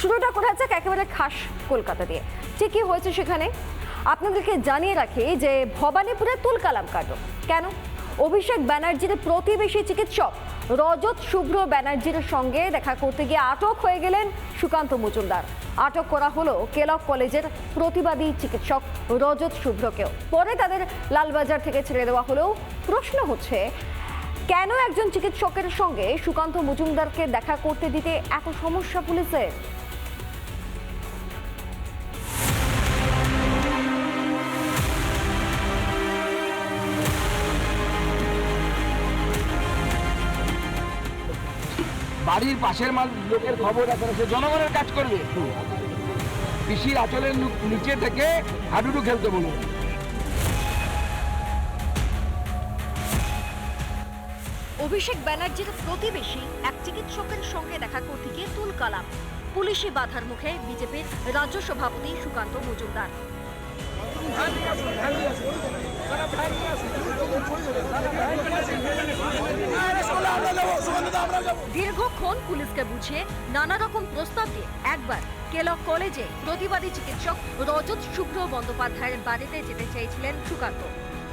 শুরুটা করা যাক একেবারে খাস কলকাতা দিয়ে। ঠিক কি হয়েছে সেখানে? আপনাদেরকে জানিয়ে রাখি যে ভবানীপুরে তুলকালাম কাণ্ড। কেন? অভিষেক ব্যানার্জির প্রতিবেশী চিকিৎসক রজত শুভ্র ব্যানার্জির সঙ্গে দেখা করতে গিয়ে আটক হয়ে গেলেন সুকান্ত মজুমদার। আটক করা হলো কেলক কলেজের প্রতিবাদী চিকিৎসক রজত শুভ্রকেও। পরে তাদের লালবাজার থেকে ছেড়ে দেওয়া হলেও প্রশ্ন হচ্ছে, কেন একজন চিকিৎসকের সঙ্গে সুকান্ত মজুমদারকে দেখা করতে দিতে এত সমস্যা পুলিশের? বাড়ির পাশের মাল লোকের খবর এখন সে জনগণের কাজ করবে। পিসির আঁচলের নিচে থেকে হাডুডু খেলতে বলুন। অভিষেক ব্যানার্জির প্রতিবেশী এক চিকিৎসকের সঙ্গে দেখা করতে গিয়ে তুল কালাম। পুলিশি বাধার মুখে বিজেপির রাজ্য সভাপতি সুকান্ত মজুমদার। দীর্ঘক্ষণ পুলিশকে বুঝিয়ে নানা রকম প্রস্তাব দিয়ে একবার কেলক কলেজে প্রতিবাদী চিকিৎসক রজত শুভ্র বন্দ্যোপাধ্যায়ের বাড়িতে যেতে চেয়েছিলেন সুকান্ত।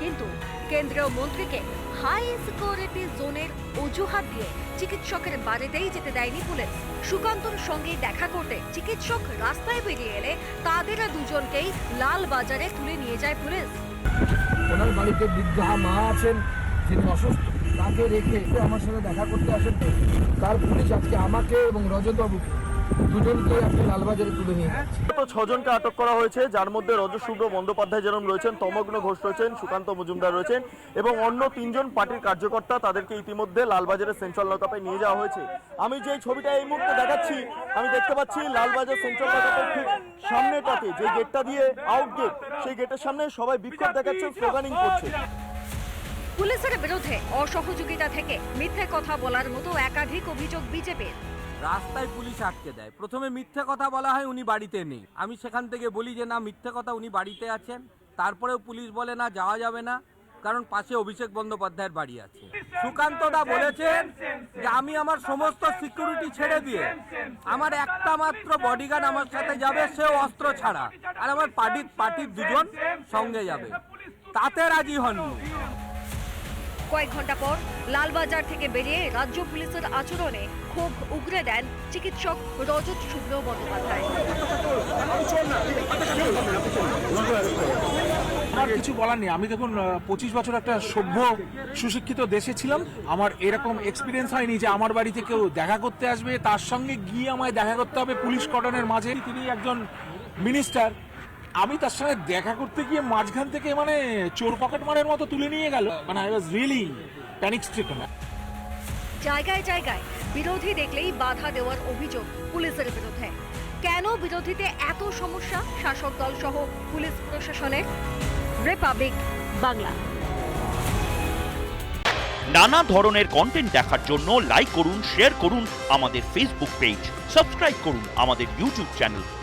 কিন্তু কেন্দ্রীয় মন্ত্রীকে হাই সিকিউরিটি জোনের অজুহাত দিয়ে চিকিৎসকের বাড়িতেই যেতে দেয়নি পুলিশ। সুকান্তর সঙ্গে দেখা করতে চিকিৎসক রাস্তায় বেরিয়ে এলে তাদের দুজনকেই লাল বাজারে তুলে নিয়ে যায় পুলিশ। ওনার বাড়িতে বৃদ্ধা মা আছেন, যিনি অসুস্থ। তাকে রেখে আমার সাথে দেখা করতে আসেন তার পুলিশ আজকে আমাকে এবং রজতবাবুকে দুজনকে আজকে তুলে নিয়ে তো ছজনকে আটক করা হয়েছে, যার মধ্যে রজশুভ্র বন্দ্যোপাধ্যায় যেরকম রয়েছেন, তমগ্ন ঘোষ রয়েছেন, সুকান্ত মজুমদার রয়েছেন, এবং অন্য তিনজন পার্টির কার্যকর্তা তাদেরকে ইতিমধ্যে লালবাজারের সেন্ট্রাল লকআপে নিয়ে যাওয়া হয়েছে। আমি যে ছবিটা এই মুহূর্তে দেখাচ্ছি, আমি দেখতে পাচ্ছি লালবাজার সেন্ট্রাল লকআপের ঠিক সামনেটাতে, যে গেটটা দিয়ে আউট গেট সেই গেটের সামনে সবাই বিক্ষোভ দেখাচ্ছে স্লোগানিং করছে। পুলিশের বিরুদ্ধে অসহযোগিতা থেকে মিথ্যে কথা বলার মতো একাধিক অভিযোগ বিজেপির। রাস্তায় পুলিশ আটকে দেয়। প্রথমে মিথ্যে কথা বলা হয় উনি বাড়িতে নেই। আমি সেখান থেকে বলি যে, না, মিথ্যে কথা উনি বাড়িতে আছেন। তারপরেও পুলিশ বলে, না, যাওয়া যাবে না। কারণ পাশে অভিষেক বন্দ্যোপাধ্যায়ের বাড়ি আছে। সুকান্ত দা বলেছেন যে, আমি আমার সমস্ত সিকিউরিটি ছেড়ে দিয়ে আমার একটা মাত্র বডিগার্ড আমার সাথে যাবে, সেও অস্ত্র ছাড়া। আর আমার পার্টির পার্টির দুজন সঙ্গে যাবে। তাতে রাজি হননি। কয়েক ঘণ্টা পর লালবাজার থেকে বেরিয়ে রাজ্য পুলিশের আচরণে ক্ষোভ উগরে দেন চিকিৎসক রজত শুভ্র বন্দ্যোপাধ্যায়। কিছু বলার নেই। আমি দেখুন পঁচিশ বছর একটা সভ্য, সুশিক্ষিত দেশে ছিলাম। আমার এরকম এক্সপিরিয়েন্স হয়নি যে আমার বাড়িতে কেউ দেখা করতে আসবে। তার সঙ্গে গিয়ে আমায় দেখা করতে হবে পুলিশ কটনের মাঝে। তিনি একজন মিনিস্টার আমি তার সঙ্গে দেখা করতে গিয়ে মাঝখান থেকে মানে চোর পকেট মারের মতো তুলে নিয়ে গেল। মানে I was really panic stricken জায়গায় জায়গায় বিরোধী দেখলেই বাধা দেওয়ার অভিযোগ পুলিশের বিরুদ্ধে। কেন বিরোধীতে এত সমস্যা? শাসক দল সহ পুলিশ প্রশাসনের রিপাবলিক বাংলা। নানা ধরনের কন্টেন্ট দেখার জন্য লাইক করুন শেয়ার করুন আমাদের ফেসবুক পেজ সাবস্ক্রাইব করুন আমাদের ইউটিউব চ্যানেল